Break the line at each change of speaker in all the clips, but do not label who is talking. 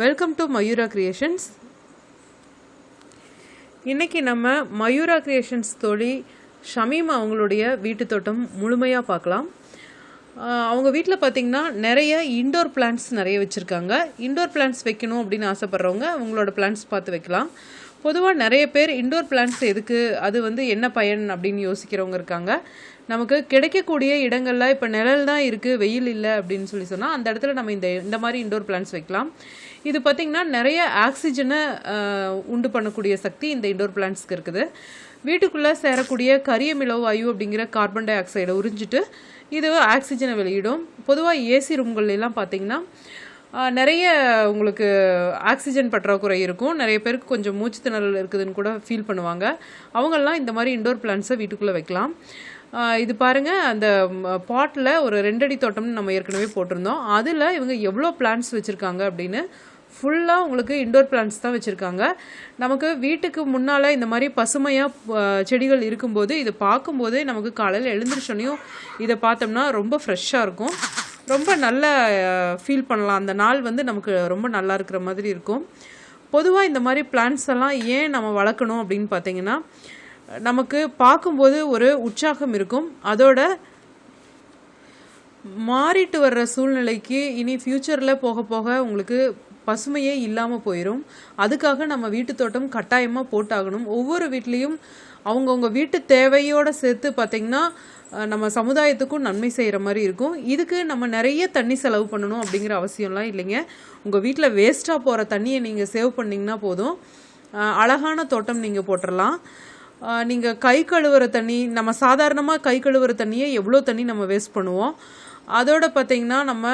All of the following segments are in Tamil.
வெல்கம் டு மயூரா கிரியேஷன்ஸ் இன்றைக்கி நம்ம மயூரா கிரியேஷன்ஸ் தோழி ஷமீம் அவங்களுடைய வீட்டு தோட்டம் முழுமையாக பார்க்கலாம். அவங்க வீட்டில் பார்த்தீங்கன்னா நிறைய இண்டோர் பிளான்ட்ஸ் நிறைய வச்சுருக்காங்க. இண்டோர் பிளான்ட்ஸ் வைக்கணும் அப்படின்னு ஆசைப்பட்றவங்க அவங்களோட பிளான்ட்ஸ் பார்த்து வைக்கலாம். பொதுவாக நிறைய பேர் இண்டோர் பிளான்ஸ் எதுக்கு அது வந்து என்ன பயன் அப்படின்னு யோசிக்கிறவங்க இருக்காங்க. நமக்கு கிடைக்கக்கூடிய இடங்கள்லாம் இப்போ நிழல் தான் இருக்குது வெயில் இல்லை அப்படின்னு சொல்லி சொன்னால் அந்த இடத்துல நம்ம இந்த இந்த மாதிரி இண்டோர் பிளான்ஸ் வைக்கலாம். இது பார்த்திங்கன்னா நிறைய ஆக்சிஜனை உண்டு பண்ணக்கூடிய சக்தி இந்த இண்டோர் பிளான்ட்ஸ்க்கு இருக்குது. வீட்டுக்குள்ளே சேரக்கூடிய கரிய மிளவாயு அப்படிங்கிற கார்பன் டை ஆக்சைடை உறிஞ்சிட்டு இது ஆக்சிஜனை வெளியிடும். பொதுவாக ஏசி ரூம்கள்லாம் பார்த்தீங்கன்னா நிறைய உங்களுக்கு ஆக்சிஜன் பற்றாக்குறை இருக்கும். நிறைய பேருக்கு கொஞ்சம் மூச்சு திணறல் இருக்குதுன்னு கூட ஃபீல் பண்ணுவாங்க. அவங்கெல்லாம் இந்த மாதிரி இண்டோர் பிளான்ட்ஸை வீட்டுக்குள்ளே வைக்கலாம். இது பாருங்கள் அந்த பாட்டில் ஒரு ரெண்டடி தோட்டம்னு நம்ம ஏற்கனவே போட்டிருந்தோம். அதில் இவங்க எவ்வளோ பிளான்ட்ஸ் வச்சுருக்காங்க அப்படின்னு ஃபுல்லாக உங்களுக்கு இண்டோர் பிளான்ஸ் தான் வச்சுருக்காங்க. நமக்கு வீட்டுக்கு முன்னால் இந்த மாதிரி பசுமையாக செடிகள் இருக்கும்போது இதை பார்க்கும்போதே நமக்கு காலையில் எழுந்திரிச்சோனையும் இதை பார்த்தோம்னா ரொம்ப ஃப்ரெஷ்ஷாக இருக்கும். ரொம்ப நல்ல ஃபீல் பண்ணலாம். அந்த நாள் வந்து நமக்கு ரொம்ப நல்லா இருக்கிற மாதிரி இருக்கும். பொதுவாக இந்த மாதிரி பிளான்ஸ் எல்லாம் ஏன் நம்ம வளர்க்கணும் அப்படின்னு பார்த்தீங்கன்னா நமக்கு பார்க்கும்போது ஒரு உற்சாகம் இருக்கும். அதோட மாறிட்டு வர்ற சூழ்நிலைக்கு இனி ஃப்யூச்சரில் போக போக உங்களுக்கு பசுமையே இல்லாமல் போயிடும் அதுக்காக நம்ம வீட்டு தோட்டம் கட்டாயமாக போட்டாகணும். ஒவ்வொரு வீட்லேயும் அவங்கவுங்க வீட்டு தேவையோடு சேர்த்து பார்த்திங்கன்னா நம்ம சமுதாயத்துக்கும் நன்மை செய்கிற மாதிரி இருக்கும். இதுக்கு நம்ம நிறைய தண்ணி செலவு பண்ணணும் அப்படிங்கிற அவசியம்லாம் இல்லைங்க. உங்கள் வீட்டில் வேஸ்ட்டாக போகிற தண்ணியை நீங்கள் சேவ் பண்ணிங்கன்னா போதும். அழகான தோட்டம் நீங்கள் போட்டுடலாம் நீங்கள் கை கழுவுற தண்ணி நம்ம சாதாரணமாக கை கழுவுற தண்ணியை எவ்வளோ தண்ணி நம்ம வேஸ்ட் பண்ணுவோம்? அதோட பார்த்தீங்கன்னா நம்ம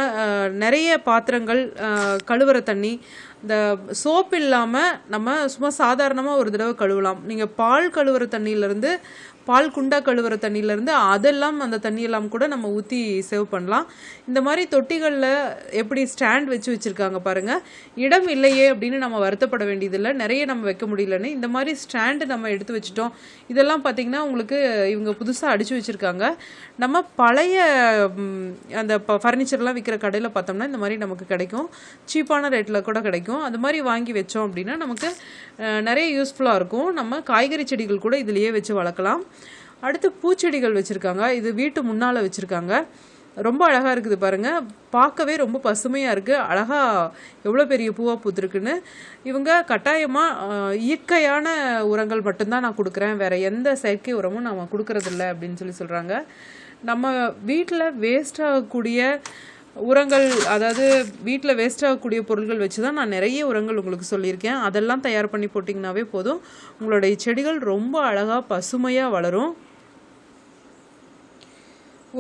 நிறைய பாத்திரங்கள் கழுவுற தண்ணி இந்த சோப் இல்லாமல் நம்ம சும்மா சாதாரணமாக ஒரு தடவை கழுவலாம். நீங்கள் பால் கழுவுற தண்ணியிலேருந்து பால் குண்டா கழுவுற தண்ணியிலேருந்து அதெல்லாம் அந்த தண்ணியெல்லாம் கூட நம்ம ஊற்றி சேவ் பண்ணலாம். இந்த மாதிரி தொட்டிகளில் எப்படி ஸ்டாண்ட் வச்சு வச்சுருக்காங்க பாருங்கள் இடம் இல்லையே அப்படின்னு நம்ம வருத்தப்பட வேண்டியதில்லை. நிறைய நம்ம வைக்க முடியலன்னு. இந்த மாதிரி ஸ்டாண்டு நம்ம எடுத்து வச்சுட்டோம். இதெல்லாம் பார்த்திங்கன்னா உங்களுக்கு இவங்க புதுசாக அடித்து வச்சுருக்காங்க. நம்ம பழைய அந்த ஃபர்னிச்சர்லாம் விற்கிற கடையில் பார்த்தோம்னா இந்த மாதிரி நமக்கு கிடைக்கும். சீப்பான ரேட்டில் கூட கிடைக்கும். அது மாதிரி வாங்கி வச்சோம் அப்படின்னா நமக்கு நிறைய யூஸ்ஃபுல்லாக இருக்கும். நம்ம காய்கறி செடிகள் கூட இதுலேயே வச்சு வளர்க்கலாம். அடுத்து பூச்செடிகள் வச்சுருக்காங்க. இது வீட்டு முன்னால் வச்சுருக்காங்க. ரொம்ப அழகாக இருக்குது பாருங்கள் பார்க்கவே ரொம்ப பசுமையாக இருக்குது அழகாக எவ்வளோ பெரிய பூவாக பூத்துருக்குன்னு. இவங்க கட்டாயமாக இயற்கையான உரங்கள் மட்டும்தான் நான் கொடுக்குறேன். வேறு எந்த செயற்கை உரமும் நம்ம கொடுக்கறதில்ல அப்படின்னு சொல்லி சொல்கிறாங்க நம்ம வீட்டில் வேஸ்ட் ஆகக்கூடிய உரங்கள் அதாவது வீட்டில் வேஸ்ட் ஆகக்கூடிய பொருட்கள் வச்சு தான் நான் நிறைய உரங்கள் உங்களுக்கு சொல்லியிருக்கேன். அதெல்லாம் தயார் பண்ணி போட்டிங்கனாவே போதும். உங்களுடைய செடிகள் ரொம்ப அழகாக பசுமையாக வளரும்.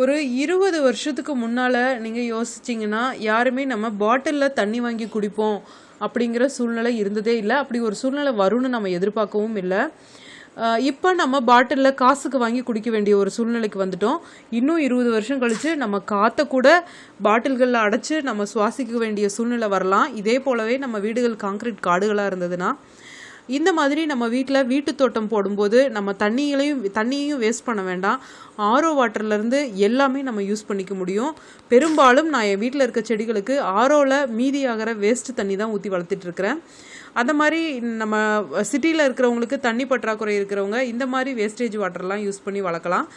ஒரு இருபது வருஷத்துக்கு முன்னால் நீங்கள் யோசிச்சிங்கன்னா யாருமே நம்ம பாட்டிலில் தண்ணி வாங்கி குடிப்போம் அப்படிங்கிற சூழ்நிலை இருந்ததே இல்லை. அப்படி ஒரு சூழ்நிலை வரும்னு நம்ம எதிர்பார்க்கவும் இல்லை. இப்போ நம்ம பாட்டிலில் காசுக்கு வாங்கி குடிக்க வேண்டிய ஒரு சூழ்நிலைக்கு வந்துட்டோம். இன்னும் இருபது வருஷம் கழித்து நம்ம காற்றை கூட பாட்டில்களில் அடைச்சி நம்ம சுவாசிக்க வேண்டிய சூழ்நிலை வரலாம். இதே போலவே நம்ம வீடுகள் காங்கிரீட் காடுகளாக இருந்ததுன்னா இந்த மாதிரி நம்ம வீட்டில் வீட்டு தோட்டம் போடும்போது நம்ம தண்ணிகளையும் தண்ணியையும் வேஸ்ட் பண்ண வேண்டாம். ஆரோ வாட்டர்லேருந்து எல்லாமே நம்ம யூஸ் பண்ணிக்க முடியும். பெரும்பாலும் நான் என் வீட்டில் இருக்க செடிகளுக்கு ஆரோவில் மீதியாகிற வேஸ்ட் தண்ணி தான் ஊற்றி வளர்த்துட்ருக்கிறேன் அந்த மாதிரி நம்ம சிட்டியில் இருக்கிறவங்களுக்கு தண்ணி பற்றாக்குறை இருக்கிறவங்க இந்த மாதிரி வேஸ்டேஜ் வாட்டர்லாம் யூஸ் பண்ணி வளர்க்கலாம்.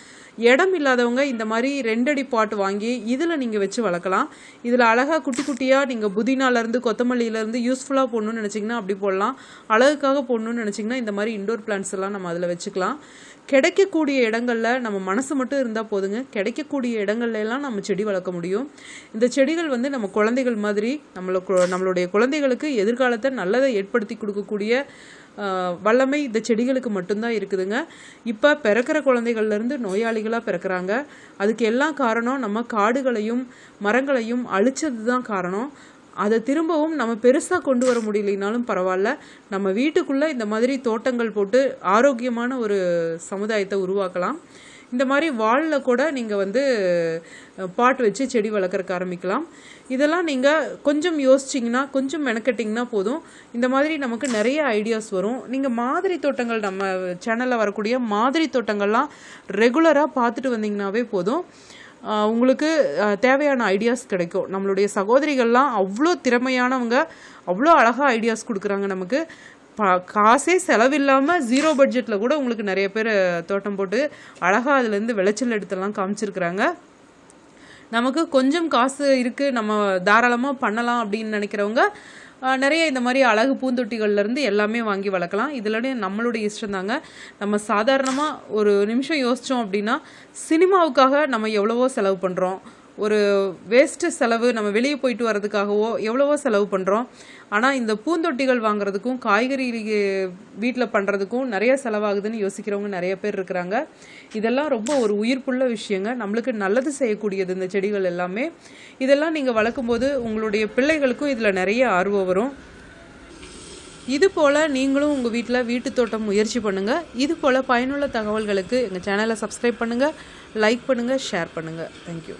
இடம் இல்லாதவங்க இந்த மாதிரி ரெண்டடி பாட் வாங்கி இதில் நீங்கள் வச்சு வளர்க்கலாம். இதில் அழகாக குட்டி குட்டியாக நீங்கள் புதினாலேருந்து கொத்தமல்லியிலேருந்து யூஸ்ஃபுல்லாக போடணும்னு நினச்சிங்கன்னா அப்படி போடலாம். அழகுக்காக போடணும்னு நினச்சிங்கன்னா இந்த மாதிரி இண்டோர் பிளான்ஸ் எல்லாம் நம்ம அதில் வச்சுக்கலாம். கிடைக்கக்கூடிய இடங்களில் நம்ம மனசு மட்டும் இருந்தால் போதுங்க. கிடைக்கக்கூடிய இடங்கள்லாம் நம்ம செடி வளர்க்க முடியும். இந்த செடிகள் வந்து நம்ம குழந்தைகள் மாதிரி நம்மளுக்கு நம்மளுடைய குழந்தைகளுக்கு எதிர்காலத்தை நல்லதை ஏற்படுத்தி கொடுக்கக்கூடிய வல்லமை இந்த செடிகளுக்கு மட்டும்தான் இருக்குதுங்க. இப்போ பிறக்கிற குழந்தைகள்லேருந்து நோயாளிகளாக பிறக்கிறாங்க. அதுக்கு எல்லாம் காரணம் நம்ம காடுகளையும் மரங்களையும் அழிச்சது தான் காரணம். அதை திரும்பவும் நம்ம பெருசாக கொண்டு வர முடியலைனாலும் பரவாயில்ல. நம்ம வீட்டுக்குள்ளே இந்த மாதிரி தோட்டங்கள் போட்டு ஆரோக்கியமான ஒரு சமுதாயத்தை உருவாக்கலாம். இந்த மாதிரி வாலில் கூட நீங்கள் வந்து பாட் வச்சு செடி வளர்க்குறக்கு ஆரம்பிக்கலாம். இதெல்லாம் நீங்கள் கொஞ்சம் யோசிச்சிங்கன்னா கொஞ்சம் மெனக்கட்டிங்கன்னா போதும். இந்த மாதிரி நமக்கு நிறைய ஐடியாஸ் வரும். நீங்கள் மாதிரி தோட்டங்கள் நம்ம சேனலில் வரக்கூடிய மாதிரி தோட்டங்கள்லாம் ரெகுலராக பார்த்துட்டு வந்தீங்கன்னாவே போதும். உங்களுக்கு தேவையான ஐடியாஸ் கிடைக்கும். நம்மளுடைய சகோதரிகள்லாம் அவ்வளோ திறமையானவங்க அவ்வளோ அழகாக ஐடியாஸ் கொடுக்குறாங்க நமக்கு. காசே செலவில்லாமல் ஜீரோ பட்ஜெட்டில் கூட உங்களுக்கு நிறைய பேர் தோட்டம் போட்டு அழகாக அதுலேருந்து விளைச்சல் எடுத்துலாம் காமிச்சிருக்கிறாங்க. நமக்கு கொஞ்சம் காசு இருக்குது நம்ம தாராளமாக பண்ணலாம் அப்படின்னு நினைக்கிறவங்க நிறைய இந்த மாதிரி அழகு பூந்தொட்டிகள்லேருந்து எல்லாமே வாங்கி வளர்க்கலாம். இதில் நம்மளுடைய இஷ்டம் தாங்க. நம்ம சாதாரணமாக ஒரு நிமிஷம் யோசித்தோம் அப்படின்னா சினிமாவுக்காக நம்ம எவ்வளவோ செலவு பண்ணுறோம் ஒரு வேஸ்ட்டு செலவு நம்ம வெளியே போயிட்டு வர்றதுக்காகவோ எவ்வளவோ செலவு பண்ணுறோம் ஆனால் இந்த பூந்தொட்டிகள் வாங்குறதுக்கும் காய்கறி வீட்டில் பண்ணுறதுக்கும் நிறைய செலவாகுதுன்னு யோசிக்கிறவங்க நிறைய பேர் இருக்கிறாங்க. இதெல்லாம் ரொம்ப ஒரு உயிர்ப்புள்ள விஷயங்க. நம்மளுக்கு நல்லது செய்யக்கூடியது இந்த செடிகள் எல்லாமே. இதெல்லாம் நீங்கள் வளர்க்கும்போது உங்களுடைய பிள்ளைகளுக்கும் இதில் நிறைய ஆர்வம் வரும். இது போல் நீங்களும் உங்கள் வீட்டில் வீட்டு தோட்டம் முயற்சி பண்ணுங்கள் இது போல் பயனுள்ள தகவல்களுக்கு எங்கள் சேனலை சப்ஸ்கிரைப் பண்ணுங்கள் லைக் பண்ணுங்கள் ஷேர் பண்ணுங்கள் தேங்க்யூ